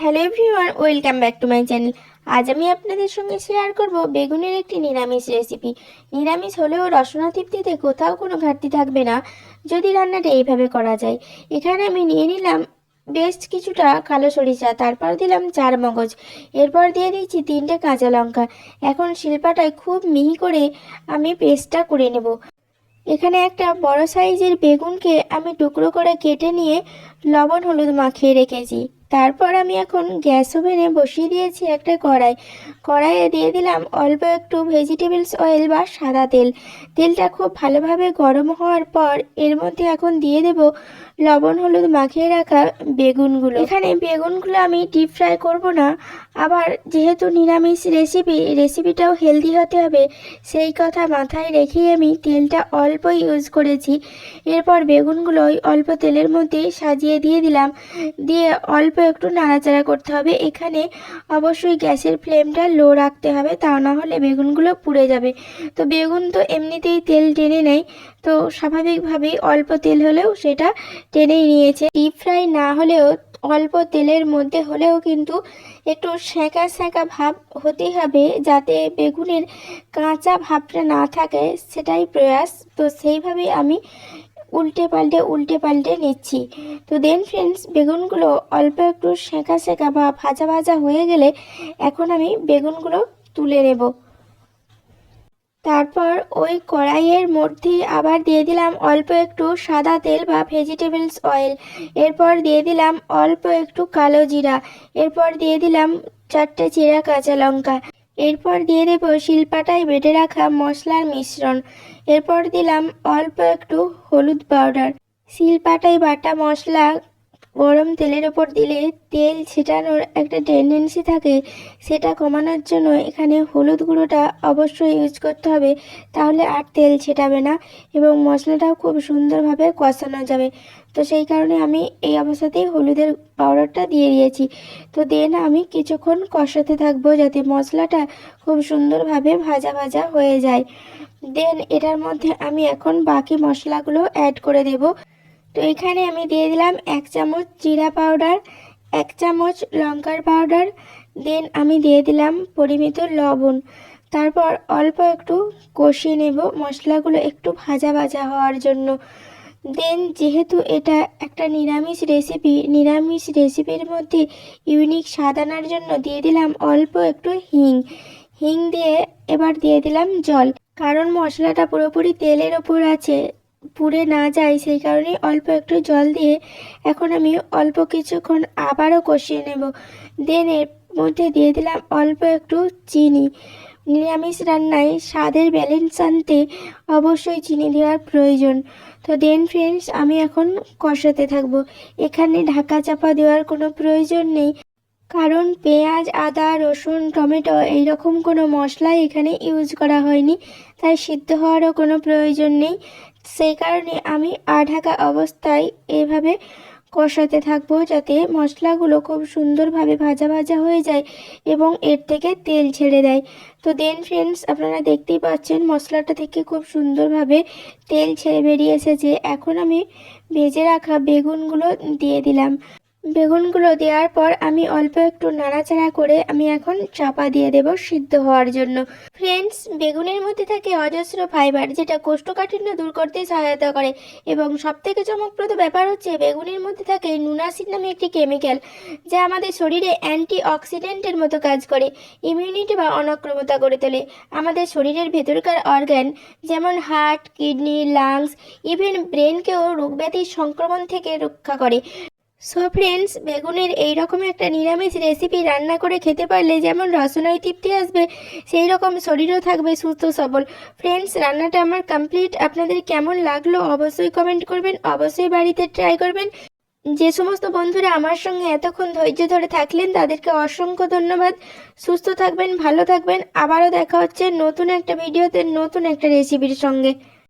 Hello everyone welcome back to my channel আজ আমি আপনাদের সঙ্গে শেয়ার করব বেগুনের একটি নিরামিষ রেসিপি নিরামিষ হলেও রসনা তৃপ্তিতে কোথাও কোনো ঘাটতি থাকবে না, যদি রান্নাটা এইভাবে করা যায়। এখানে আমি নিয়ে নিলাম বেশ কিছুটা কালো সরিষা, তারপর দিলাম চার মগজ। এরপর দিয়ে দিচ্ছি তিনটে কাঁচা লঙ্কা। এখন শিল্পাটায় খুব মিহি করে আমি পেস্টটা করে নেব। এখানে একটা বড় সাইজের বেগুনকে আমি টুকরো করে কেটে নিয়ে লবণ হলুদ মাখিয়ে রেখেছি। তারপর আমি এখন গ্যাস ওভেনে বসিয়ে দিয়েছি একটা কড়াই। কড়াইয়ে দিয়ে দিলাম অল্প একটু ভেজিটেবলস অয়েল বা সাদা তেল। তেলটা খুব ভালোভাবে গরম হওয়ার পর এর মধ্যে এখন দিয়ে দেব লবণ, হলুদ মাখিয়ে রাখা বেগুনগুলো। এখানে বেগুনগুলো আমি ডিপ ফ্রাই করব না। আবার যেহেতু নিরামিষ রেসিপি রেসিপিটাও হেলদি হতে হবে, সেই কথা মাথায় রেখেই আমি তেলটা অল্প ইউজ করেছি। এরপর বেগুনগুলো ওই অল্প তেলের মধ্যে সাজিয়ে দিয়ে দিলাম। দিয়ে অল্প একটু নাড়াচাড়া করতে হবে। এখানে অবশ্যই গ্যাসের ফ্লেমটা লো রাখতে হবে, তা না হলে বেগুনগুলো পুড়ে যাবে। তো বেগুন তো এমনিতেই তেল টেনে নেয়, তো স্বাভাবিকভাবেই অল্প তেল হলেও সেটা টেনেই নিয়েছে। ডিপ ফ্রাই না হলেও অল্প তেলের মধ্যে হলেও কিন্তু একটু সেঁকা সেঁকা ভাব হতেই হবে যাতে বেগুনের কাঁচা ভাবটা না থাকে, সেটাই প্রয়াস। তো সেইভাবেই আমি উল্টে পাল্টে উল্টে পাল্টে নিচ্ছি। তো দেন ফ্রেন্ডস বেগুনগুলো অল্প একটু সেঁকা সেঁকা বা ভাজা ভাজা হয়ে গেলে এখন আমি বেগুনগুলো তুলে নেব। তারপর ওই কড়াইয়ের মধ্যে আবার দিয়ে দিলাম অল্প একটু সাদা তেল বা ভেজিটেবলস অয়েল এরপর দিয়ে দিলাম অল্প একটু কালো জিরা। এরপর দিয়ে দিলাম চারটে চিরা কাঁচা লঙ্কা। এরপর দিয়ে দেবো শিলপাটায় বেটে রাখা মশলার মিশ্রণ। এরপর দিলাম অল্প একটু হলুদ পাউডার শিলপাটায় বাটা মশলা গরম তেলের ওপর দিলে তেল ছিটানোর একটা টেন্ডেন্সি থাকে, সেটা কমানোর জন্য এখানে হলুদ গুঁড়োটা অবশ্যই ইউজ করতে হবে, তাহলে আর তেল ছেটাবে না এবং মশলাটাও খুব সুন্দরভাবে কষানো যাবে। তো সেই কারণে আমি এই অবস্থাতেই হলুদের পাউডারটা দিয়ে দিয়েছি। তো দেন আমি কিছুক্ষণ কষাতে থাকব যাতে মশলাটা খুব সুন্দরভাবে ভাজা ভাজা হয়ে যায়। দেন এটার মধ্যে আমি এখন বাকি মশলাগুলো অ্যাড করে দেব। তো এখানে আমি দিয়ে দিলাম এক চামচ জিরা পাউডার, এক চামচ লঙ্কার পাউডার, দেন আমি দিয়ে দিলাম পরিমিত লবণ। তারপর অল্প একটু কষিয়ে নেব মশলাগুলো একটু ভাজা ভাজা হওয়ার জন্য। দেন যেহেতু এটা একটা নিরামিষ রেসিপি, নিরামিষ রেসিপির মধ্যে ইউনিক স্বাদ আনার জন্য দিয়ে দিলাম অল্প একটু হিং। হিং দিয়ে এবার দিয়ে দিলাম জল। কারণ মশলাটা পুরোপুরি তেলের ওপর আছে পুড়ে না যায়, সেই কারণে অল্প একটু জল দিয়ে এখন আমি অল্প কিছুক্ষণ আবারও কষিয়ে নেব। দেন এর মধ্যে দিয়ে দিলাম অল্প একটু চিনি। নিরামিষ রান্নায় স্বাদের ব্যালেন্স আনতে অবশ্যই চিনি দেওয়ার প্রয়োজন। তো দেন ফ্রেন্ডস আমি এখন কষাতে থাকব। এখানে ঢাকা চাপা দেওয়ার কোনো প্রয়োজন নেই। কারণ পেঁয়াজ, আদা, রসুন, টমেটো এইরকম কোনো মশলা এখানে ইউজ করা হয়নি, তাই সিদ্ধ হওয়ারও কোনো প্রয়োজন নেই। সেই কারণে আমি আঢাকা অবস্থায় এভাবে কষাতে থাকব যাতে মশলাগুলো খুব সুন্দরভাবে ভাজা ভাজা হয়ে যায় এবং এর থেকে তেল ছেড়ে দেয়। তো দেন ফ্রেন্ডস আপনারা দেখতেই পাচ্ছেন মশলাটা থেকে খুব সুন্দরভাবে তেল ছেড়ে বেরিয়ে এসেছে। এখন আমি ভেজে রাখা বেগুনগুলো দিয়ে দিলাম। বেগুনগুলো দেওয়ার পর আমি অল্প একটু নাড়াচাড়া করে আমি এখন চাপা দিয়ে দেব সিদ্ধ হওয়ার জন্য। ফ্রেন্ডস বেগুনের মধ্যে থাকে অজস্র ফাইবার যেটা কোষ্ঠকাঠিন্য দূর করতে সহায়তা করে। এবং সবথেকে চমকপ্রদ ব্যাপার হচ্ছে, বেগুনের মধ্যে থাকে নুনাসিড নামে একটি কেমিক্যাল যা আমাদের শরীরে অ্যান্টি অক্সিডেন্টের মতো কাজ করে ইমিউনিটি বা অনক্রমতা গড়ে তোলে। আমাদের শরীরের ভেতরকার অর্গ্যান যেমন হার্ট কিডনি লাংস ইভেন ব্রেনকেও রোগব্যাধির সংক্রমণ থেকে রক্ষা করে। সো ফ্রেন্ডস বেগুনের এই রকম একটা নিরামিষ রেসিপি রান্না করে খেতে পারলে যেমন রসনায় তৃপ্তি আসবে, সেই রকম শরীরও থাকবে সুস্থ সবল। ফ্রেন্ডস রান্নাটা আমার কমপ্লিট আপনাদের কেমন লাগল অবশ্যই কমেন্ট করবেন। অবশ্যই বাড়িতে ট্রাই করবেন। যে সমস্ত বন্ধুরা আমার সঙ্গে এতক্ষণ ধৈর্য ধরে থাকলেন, তাদেরকে অসংখ্য ধন্যবাদ। সুস্থ থাকবেন, ভালো থাকবেন। আবারও দেখা হচ্ছে নতুন একটা ভিডিওতে নতুন একটা রেসিপির সঙ্গে।